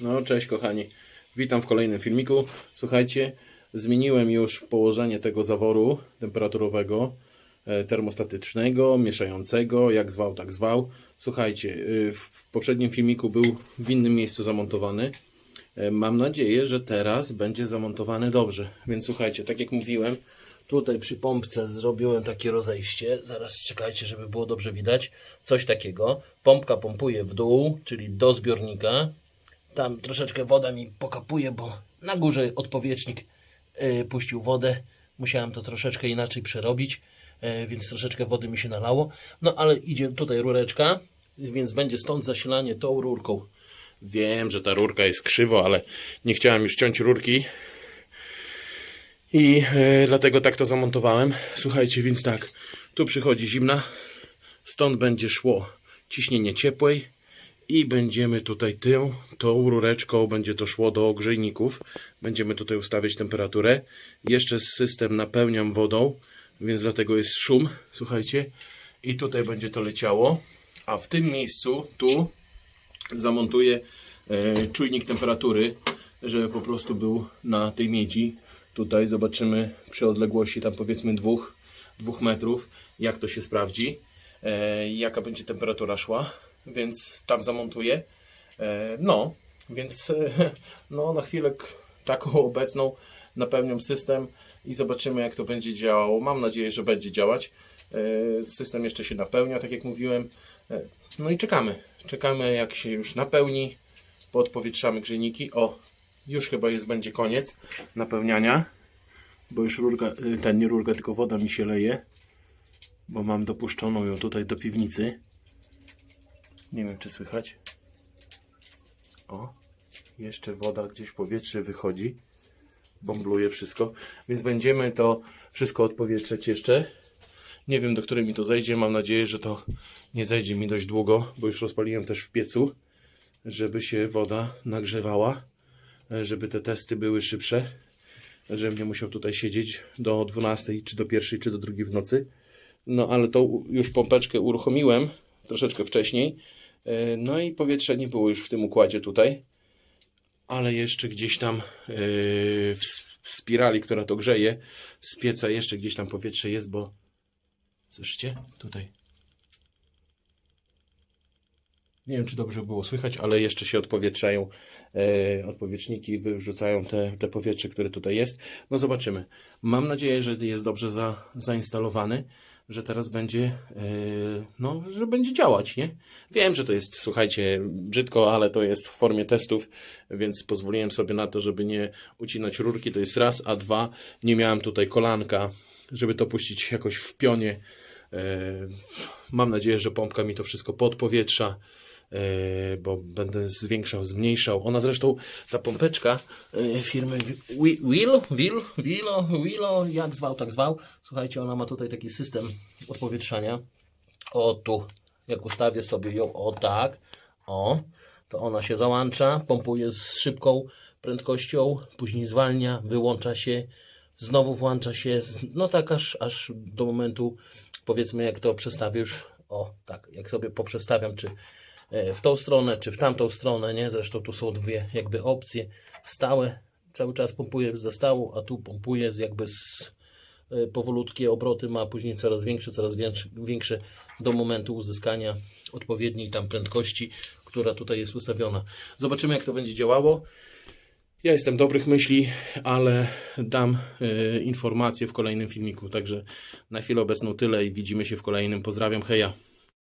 No, cześć kochani. Witam w kolejnym filmiku. Słuchajcie, zmieniłem już położenie tego zaworu temperaturowego, e, termostatycznego, mieszającego, jak zwał, tak zwał. Słuchajcie, y, w poprzednim filmiku był w innym miejscu zamontowany. E, Mam nadzieję, że teraz będzie zamontowany dobrze. Więc słuchajcie, tak jak mówiłem, tutaj przy pompce zrobiłem takie rozejście. Zaraz czekajcie, żeby było dobrze widać. Coś takiego. Pompka pompuje w dół, czyli do zbiornika. Tam troszeczkę woda mi pokapuje, bo na górze odpowietrznik y, puścił wodę. Musiałem to troszeczkę inaczej przerobić, y, więc troszeczkę wody mi się nalało. No ale idzie tutaj rureczka, więc będzie stąd zasilanie tą rurką. Wiem, że ta rurka jest krzywo, ale nie chciałem już ciąć rurki. I e, dlatego tak to zamontowałem. Słuchajcie, więc tak, tu przychodzi zimna, stąd będzie szło ciśnienie ciepłej i będziemy tutaj tą, tą rureczką będzie to szło do grzejników. Będziemy tutaj ustawiać temperaturę. Jeszcze system napełniam wodą, więc dlatego jest szum, słuchajcie. I tutaj będzie to leciało. A w tym miejscu, tu, zamontuję e, czujnik temperatury, żeby po prostu był na tej miedzi. Tutaj zobaczymy przy odległości tam powiedzmy dwóch, dwóch metrów, jak to się sprawdzi, e, jaka będzie temperatura szła, więc tam zamontuję. E, no, więc e, no, na chwilę taką obecną napełniam system i zobaczymy jak to będzie działało. Mam nadzieję, że będzie działać. E, System jeszcze się napełnia, tak jak mówiłem. No i czekamy. Czekamy jak się już napełni. Podpowietrzamy grzejniki. O, już chyba jest będzie koniec napełniania. Bo już rurka, ten nie rurka, tylko woda mi się leje. Bo mam dopuszczoną ją tutaj do piwnicy. Nie wiem czy słychać. O, jeszcze woda gdzieś powietrze wychodzi. Bombluje wszystko. Więc będziemy to wszystko odpowietrzeć jeszcze. Nie wiem do której mi to zejdzie. Mam nadzieję, że to nie zejdzie mi dość długo, bo już rozpaliłem też w piecu, żeby się woda nagrzewała, żeby te testy były szybsze, żebym nie musiał tutaj siedzieć do 12 czy do 1 czy do 2 w nocy. No ale to już pompeczkę uruchomiłem troszeczkę wcześniej. E, No i powietrze nie było już w tym układzie tutaj, ale jeszcze gdzieś tam e, w spirali, która to grzeje, z pieca jeszcze gdzieś tam powietrze jest, bo Słyszycie? Tutaj. Nie wiem, czy dobrze było słychać, ale jeszcze się odpowietrzają e, odpowietrzniki, wyrzucają te, te powietrze, które tutaj jest. No zobaczymy. Mam nadzieję, że jest dobrze za, zainstalowany, że teraz będzie, e, no, że będzie działać, nie? Wiem, że to jest, słuchajcie, brzydko, ale to jest w formie testów, więc pozwoliłem sobie na to, żeby nie ucinać rurki, to jest raz, a dwa, nie miałem tutaj kolanka, żeby to puścić jakoś w pionie. E, Mam nadzieję, że pompka mi to wszystko podpowietrza, bo będę zwiększał, zmniejszał. Ona zresztą, ta pompeczka e, firmy Wi- Will, Will, Willo, Willo, jak zwał, tak zwał. Słuchajcie, ona ma tutaj taki system odpowietrzania. O tu, jak ustawię sobie ją, o tak, o, to ona się załącza, pompuje z szybką prędkością, później zwalnia, wyłącza się, znowu włącza się, no tak aż, aż do momentu, powiedzmy jak to przestawię już, o tak, jak sobie poprzestawiam, czy e, w tą stronę, czy w tamtą stronę, nie, zresztą tu są dwie jakby opcje, stałe, cały czas pompuje ze stału, a tu pompuje z jakby z e, powolutkie obroty ma, później coraz większe, coraz większe, do momentu uzyskania odpowiedniej tam prędkości, która tutaj jest ustawiona. Zobaczymy jak to będzie działało. Ja jestem dobrych myśli, ale dam e, informacje w kolejnym filmiku. Także na chwilę obecną tyle i widzimy się w kolejnym. Pozdrawiam, heja.